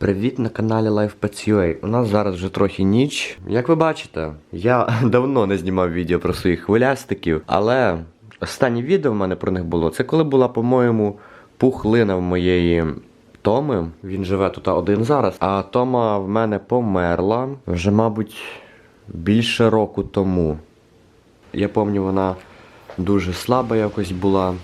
Привіт на каналі LifePets.ua. У нас зараз вже трохи ніч. Як ви бачите, я давно не знімав відео про своїх хвилястиків, але останнє відео в мене про них було. Це коли була, по-моєму, пухлина в моєї Томи. Він живе тут один зараз. А Тома в мене померла вже, мабуть, більше року тому. Я пам'ятаю, вона дуже слаба якось була.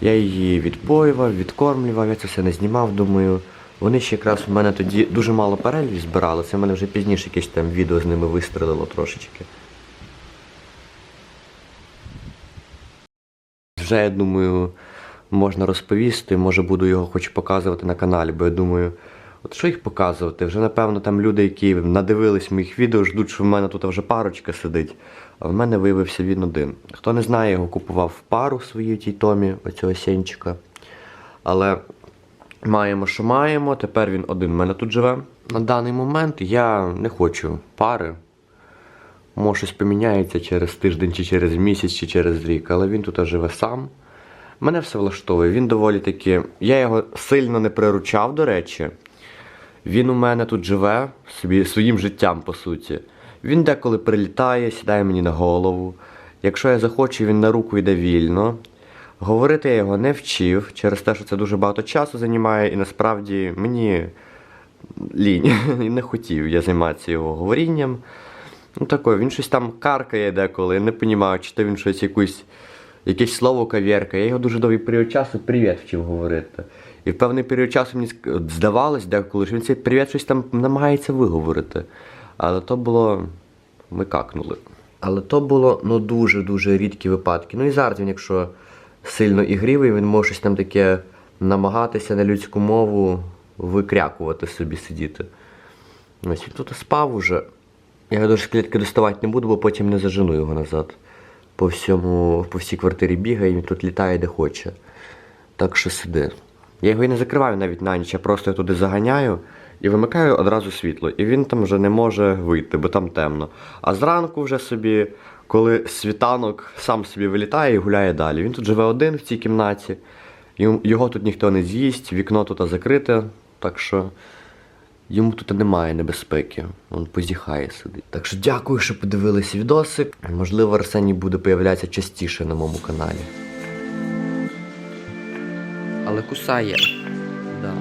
Я її відпоював, відкормлював, я це все не знімав, думаю. Вони ще якраз в мене тоді дуже мало переглядів збирали. Це в мене вже пізніше якесь там відео з ними вистрелило трошечки. Вже, я думаю, можна розповісти, може буду його хоч показувати на каналі, бо я думаю, от що їх показувати? Вже, напевно, там люди, які надивились моїх відео, ждуть, що в мене тут вже парочка сидить. А в мене виявився він один. Хто не знає, його купував в пару своїй тій томі, оцього сенчика. Але маємо, що маємо. Тепер він один в мене тут живе. На даний момент я не хочу пари. Може, щось поміняється через тиждень, чи через місяць, чи через рік, але він тут живе сам. Мене все влаштовує. Він доволі таки. Я його сильно не приручав, до речі. Він у мене тут живе собі своїм життям, по суті. Він деколи прилітає, сідає мені на голову. Якщо я захочу, він на руку йде вільно. Говорити я його не вчив через те, що це дуже багато часу займає, і насправді мені лінь. І не хотів я займатися його говорінням. Ну таке, він щось там каркає деколи, я не розумію, чи то він щось якусь, якесь слово кав'єркає. Я його дуже довгий період часу привіт вчив говорити. І в певний період часу мені здавалось деколи, що він цей привіт щось там намагається виговорити. Але то було. Ми какнули. Але то було ну дуже-дуже рідкі випадки. Ну і зараз він, якщо сильно ігривий, він може щось там таке намагатися на людську мову викрякувати собі сидіти. Ось він тут спав уже. Я дуже з клітки доставати не буду, бо потім не зажену його назад. По всьому, по всій квартирі бігає, він тут літає де хоче. Так що сиди. Я його і не закриваю навіть на ніч, я просто туди заганяю і вимикаю одразу світло. І він там вже не може вийти, бо там темно. А зранку вже собі, коли світанок сам собі вилітає і гуляє далі. Він тут живе один в цій кімнаті, його тут ніхто не з'їсть, вікно тут закрите, так що йому тут немає небезпеки. Він позіхає сидить. Так що дякую, що подивились відосик. Можливо, Арсеній буде появлятися частіше на моєму каналі. Але кусає. Да.